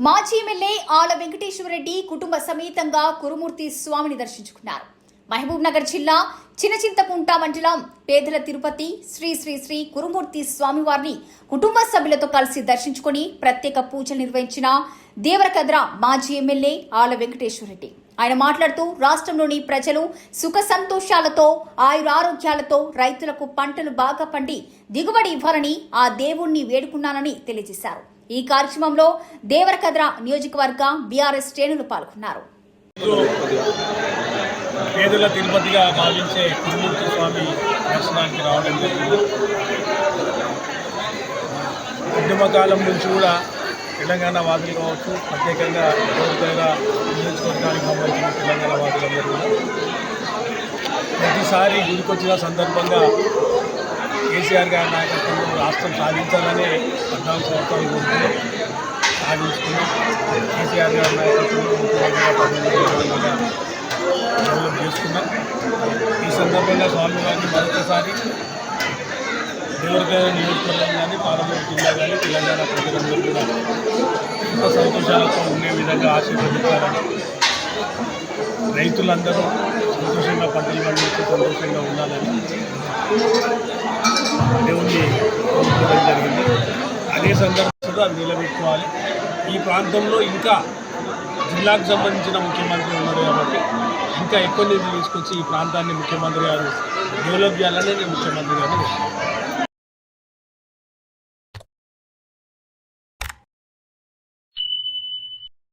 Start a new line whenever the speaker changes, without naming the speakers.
మాజీ ఎమ్మెల్యే ఆల వెంకటేశ్వరరెడ్డి కుటుంబ సమేతంగా కురుమూర్తి స్వామిని దర్శించుకున్నారు. మహబూబ్ నగర్ జిల్లా చినచింతకుంట మండలం పేదల తిరుపతి శ్రీ శ్రీ శ్రీ కురుమూర్తి స్వామివారిని కుటుంబ సభ్యులతో కలిసి దర్శించుకుని ప్రత్యేక పూజలు నిర్వహించిన దేవరకద్ర మాజీ ఎమ్మెల్యే ఆల వెంకటేశ్వరరెడ్డి. ఆయన మాట్లాడుతూ రాష్ట్రంలోని ప్రజలు సుఖ సంతోషాలతో ఆయురారోగ్యాలతో రైతులకు పంటలు బాగా పండి దిగుబడి ఇవ్వాలని ఆ దేవుణ్ణి వేడుకున్నానని తెలియజేశారు. ఈ కార్యక్రమంలో దేవరకద్ర నియోజకవర్గ బీఆర్ఎస్ శ్రేణులు పాల్గొన్నారు.
పేదల తిరుపతిగా భావించే కురుమూర్తి స్వామి దర్శనానికి రావడం జరిగింది. ఉద్యమ కాలం నుంచి కూడా తెలంగాణ వాదులు కావచ్చు ప్రత్యేకంగా కోరికగా నియోజకవర్గానికి సంబంధించిన తెలంగాణ వాదులందరూ కూడా ప్రతిసారి గుడికొచ్చిన సందర్భంగా కేసీఆర్ గారి నాయకత్వంలో రాష్ట్రం సాధించాలని పద్నాలుగు సంవత్సరాలు కోరుకుని సాధించుకుని కేసీఆర్ గారి నాయకత్వంలో డెవలప్ చేసుకున్నాం. ఈ సందర్భంగా స్వామి గారిని మరొకసారి దేవరకాయ నియోజకవర్గం కానీ పార్లమెంట్ జిల్లా కానీ తెలంగాణ ప్రజలందరూ కూడా సుఖ సంతోషాలతో ఉండే విధంగా ఆశీర్వదించాలని రైతులందరూ సంతోషంగా పంటలు పండించి సంతోషంగా ఉండాలని అదే సందర్భంలో నిలబెట్టుకోవాలి. ఈ ప్రాంతంలో ఇంకా జిల్లాకు సంబంధించిన ముఖ్యమంత్రి ఉన్నారు కాబట్టి ఇంకా ఎక్కువ నిధులు తీసుకొచ్చి ఈ ప్రాంతాన్ని ముఖ్యమంత్రి గారు డెవలప్ చేయాలని ముఖ్యమంత్రి గారిని